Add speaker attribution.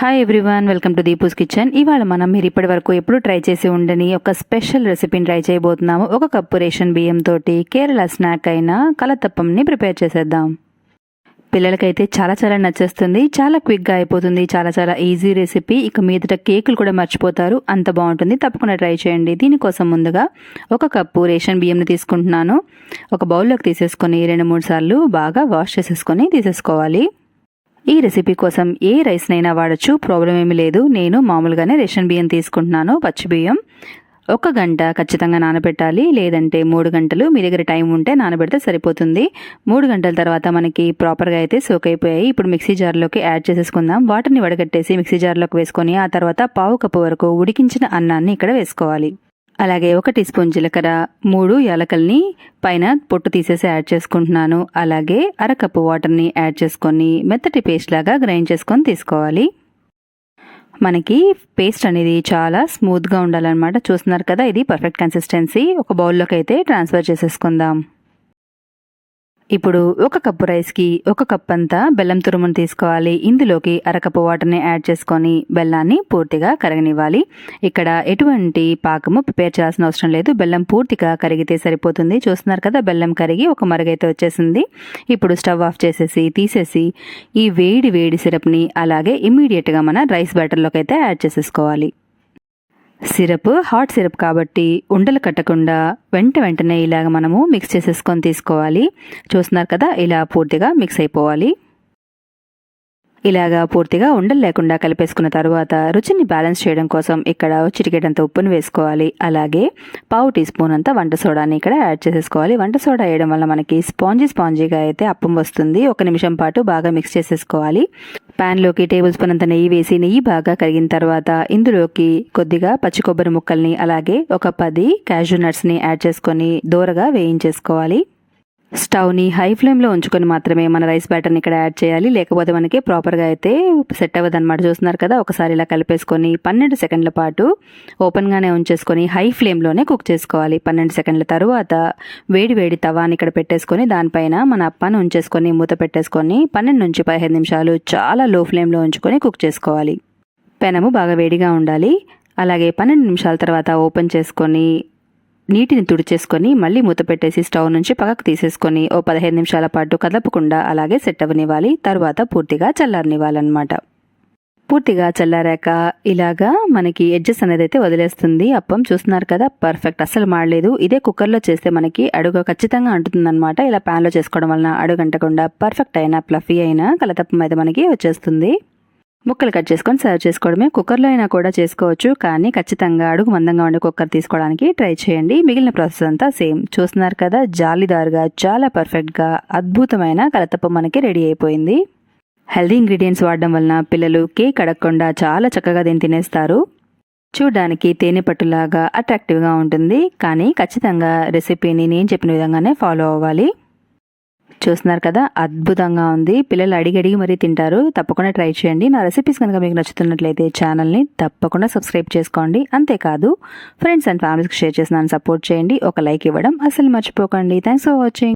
Speaker 1: Hi everyone welcome to Deepu's kitchen ఇవాళ మనం మీరు ఇప్పటి వరకు ఎప్పుడు ట్రై చేసి ఉండని ఒక స్పెషల్ రెసిపీని ట్రై చేయబోతున్నాము. ఒక కప్పు రేషన్ బియ్యం తోటి కేరళ స్నాక్ అయిన కలతప్పంని ప్రిపేర్ చేసేద్దాం. పిల్లలకైతే చాలా చాలా నచ్చేస్తుంది చాలా క్విక్గా అయిపోతుంది చాలా చాలా ఈజీ రెసిపీ ఇక మీదట కేకులు కూడా మర్చిపోతారు అంత బాగుంటుంది. తప్పకుండా ట్రై చేయండి. దీనికోసం ముందుగా ఒక కప్పు రేషన్ బియ్యంని తీసుకుంటున్నాను. ఒక బౌల్లోకి తీసేసుకొని రెండు మూడు సార్లు బాగా వాష్ చేసేసుకొని తీసేసుకోవాలి. ఈ రెసిపీ కోసం ఏ రైస్నైనా వాడచ్చు. ప్రాబ్లం ఏమీ లేదు. నేను మామూలుగానే రేషన్ బియ్యం తీసుకుంటున్నాను. పచ్చి బియ్యం ఒక గంట ఖచ్చితంగా నానబెట్టాలి. లేదంటే మూడు గంటలు మీ దగ్గర టైం ఉంటే నానబెడితే సరిపోతుంది. మూడు గంటల తర్వాత మనకి ప్రాపర్గా అయితే సోక్ అయిపోయాయి. ఇప్పుడు మిక్సీ జార్లోకి యాడ్ చేసేసుకుందాం. వాటర్ని వడగట్టేసి మిక్సీ జార్లోకి వేసుకొని ఆ తర్వాత పావు కప్పు వరకు ఉడికించిన అన్నాన్ని ఇక్కడ వేసుకోవాలి. అలాగే ఒక టీ స్పూన్ జీలకర్ర మూడు యాలకల్ని పైన పొట్టు తీసేసి యాడ్ చేసుకుంటున్నాను. అలాగే అరకప్పు వాటర్ని యాడ్ చేసుకొని మెత్తటి పేస్ట్ లాగా గ్రైండ్ చేసుకొని తీసుకోవాలి. మనకి పేస్ట్ అనేది చాలా స్మూత్గా ఉండాలన్నమాట. చూస్తున్నారు కదా ఇది పర్ఫెక్ట్ కన్సిస్టెన్సీ. ఒక బౌల్లోకి అయితే ట్రాన్స్ఫర్ చేసేసుకుందాం. ఇప్పుడు ఒక కప్పు రైస్కి ఒక కప్ అంతా బెల్లం తురుమును తీసుకోవాలి. ఇందులోకి అరకప్పు వాటర్ని యాడ్ చేసుకొని బెల్లాన్ని పూర్తిగా కరగనివ్వాలి. ఇక్కడ ఎటువంటి పాకము ప్రిపేర్ చేయాల్సిన అవసరం లేదు. బెల్లం పూర్తిగా కరిగితే సరిపోతుంది. చూస్తున్నారు కదా బెల్లం కరిగి ఒక మరుగైతే వచ్చేసింది. ఇప్పుడు స్టవ్ ఆఫ్ చేసేసి తీసేసి ఈ వేడి వేడి సిరప్ని అలాగే ఇమీడియట్గా మన రైస్ బ్యాటర్లోకి అయితే యాడ్ చేసేసుకోవాలి. సిరప్ హాట్ సిరప్ కాబట్టి ఉండలు కట్టకుండా వెంట వెంటనే ఇలాగ మనము మిక్స్ చేసేసుకొని తీసుకోవాలి. చూస్తున్నారు కదా ఇలా పూర్తిగా మిక్స్ అయిపోవాలి. ఇలాగా పూర్తిగా ఉండలు లేకుండా కలిపేసుకున్న తర్వాత రుచిని బ్యాలెన్స్ చేయడం కోసం ఇక్కడ చిటికెటంత ఉప్పును వేసుకోవాలి. అలాగే పావు టీ స్పూన్ అంత వంట సోడాని ఇక్కడ యాడ్ చేసేసుకోవాలి. వంట సోడా వేయడం వల్ల మనకి స్పాంజీ స్పాంజీగా అయితే అప్పం వస్తుంది. ఒక నిమిషం పాటు బాగా మిక్స్ చేసేసుకోవాలి. ప్యాన్లోకి టేబుల్ స్పూన్ అంత నెయ్యి వేసి నెయ్యి బాగా కరిగిన తర్వాత ఇందులోకి కొద్దిగా పచ్చి కొబ్బరి ముక్కల్ని అలాగే ఒక పది క్యాజూ నట్స్ని యాడ్ చేసుకొని దూరగా వేయించేసుకోవాలి. స్టవ్ని హై ఫ్లేమ్లో ఉంచుకొని మాత్రమే మన రైస్ బ్యాటర్ని ఇక్కడ యాడ్ చేయాలి. లేకపోతే మనకి ప్రాపర్గా అయితే సెట్ అవ్వదు అనమాట చూస్తున్నారు కదా ఒకసారి ఇలా కలిపేసుకొని పన్నెండు సెకండ్ల పాటు ఓపెన్గానే ఉంచేసుకొని హై ఫ్లేమ్లోనే కుక్ చేసుకోవాలి. పన్నెండు సెకండ్ల తర్వాత వేడి వేడి తవాని ఇక్కడ పెట్టేసుకొని దానిపైన మన అప్పని ఉంచేసుకొని మూత పెట్టేసుకొని పన్నెండు నుంచి పదిహేను నిమిషాలు చాలా లో ఫ్లేమ్లో ఉంచుకొని కుక్ చేసుకోవాలి. పెనము బాగా వేడిగా ఉండాలి. అలాగే పన్నెండు నిమిషాల తర్వాత ఓపెన్ చేసుకొని నీటిని తుడిచేసుకొని మళ్ళీ మూత పెట్టేసి స్టవ్ నుంచి పక్కకు తీసేసుకొని ఓ పదిహేను నిమిషాల పాటు కదపకుండా అలాగే సెట్ అవ్వనివ్వాలి. తర్వాత పూర్తిగా చల్లారనివ్వాలన్నమాట. పూర్తిగా చల్లారాక ఇలాగా మనకి ఎడ్జెస్ అనేది అయితే వదిలేస్తుంది. అప్పం చూస్తున్నారు కదా పర్ఫెక్ట్. అస్సలు మాడలేదు. ఇదే కుక్కర్లో చేస్తే మనకి అడుగు ఖచ్చితంగా అంటుతుందన్నమాట. ఇలా ప్యాన్లో చేసుకోవడం వలన అడుగంటకుండా పర్ఫెక్ట్ అయిన ప్లఫీ అయిన కలతప్పం అయితే మనకి వచ్చేస్తుంది. ముక్కలు కట్ చేసుకొని సర్వ్ చేసుకోవడమే. కుక్కర్లో అయినా కూడా చేసుకోవచ్చు కానీ ఖచ్చితంగా అడుగు మందంగా ఉండే కుక్కర్ తీసుకోవడానికి ట్రై చేయండి. మిగిలిన ప్రాసెస్ అంతా సేమ్. చూస్తున్నారు కదా జాలిదారుగా చాలా పర్ఫెక్ట్గా అద్భుతమైన కలతప్ప మనకి రెడీ అయిపోయింది. హెల్దీ ఇంగ్రీడియంట్స్ వాడడం వలన పిల్లలు కేక్ అడగకుండా చాలా చక్కగా దీన్ని తినేస్తారు. చూడడానికి తేనె పట్టులాగా అట్రాక్టివ్గా ఉంటుంది కానీ ఖచ్చితంగా రెసిపీని నేను చెప్పిన విధంగానే ఫాలో అవ్వాలి. చూస్తున్నారు కదా అద్భుతంగా ఉంది. పిల్లలు అడిగి అడిగి మరీ తింటారు. తప్పకుండా ట్రై చేయండి. నా రెసిపీస్ కనుక మీకు నచ్చుతున్నట్లయితే ఛానల్ని తప్పకుండా సబ్స్క్రైబ్ చేసుకోండి. అంతేకాదు ఫ్రెండ్స్ అండ్ ఫ్యామిలీస్కి షేర్ చేసి నన్ను సపోర్ట్ చేయండి. ఒక లైక్ ఇవ్వడం అసలు మర్చిపోకండి. Thanks for watching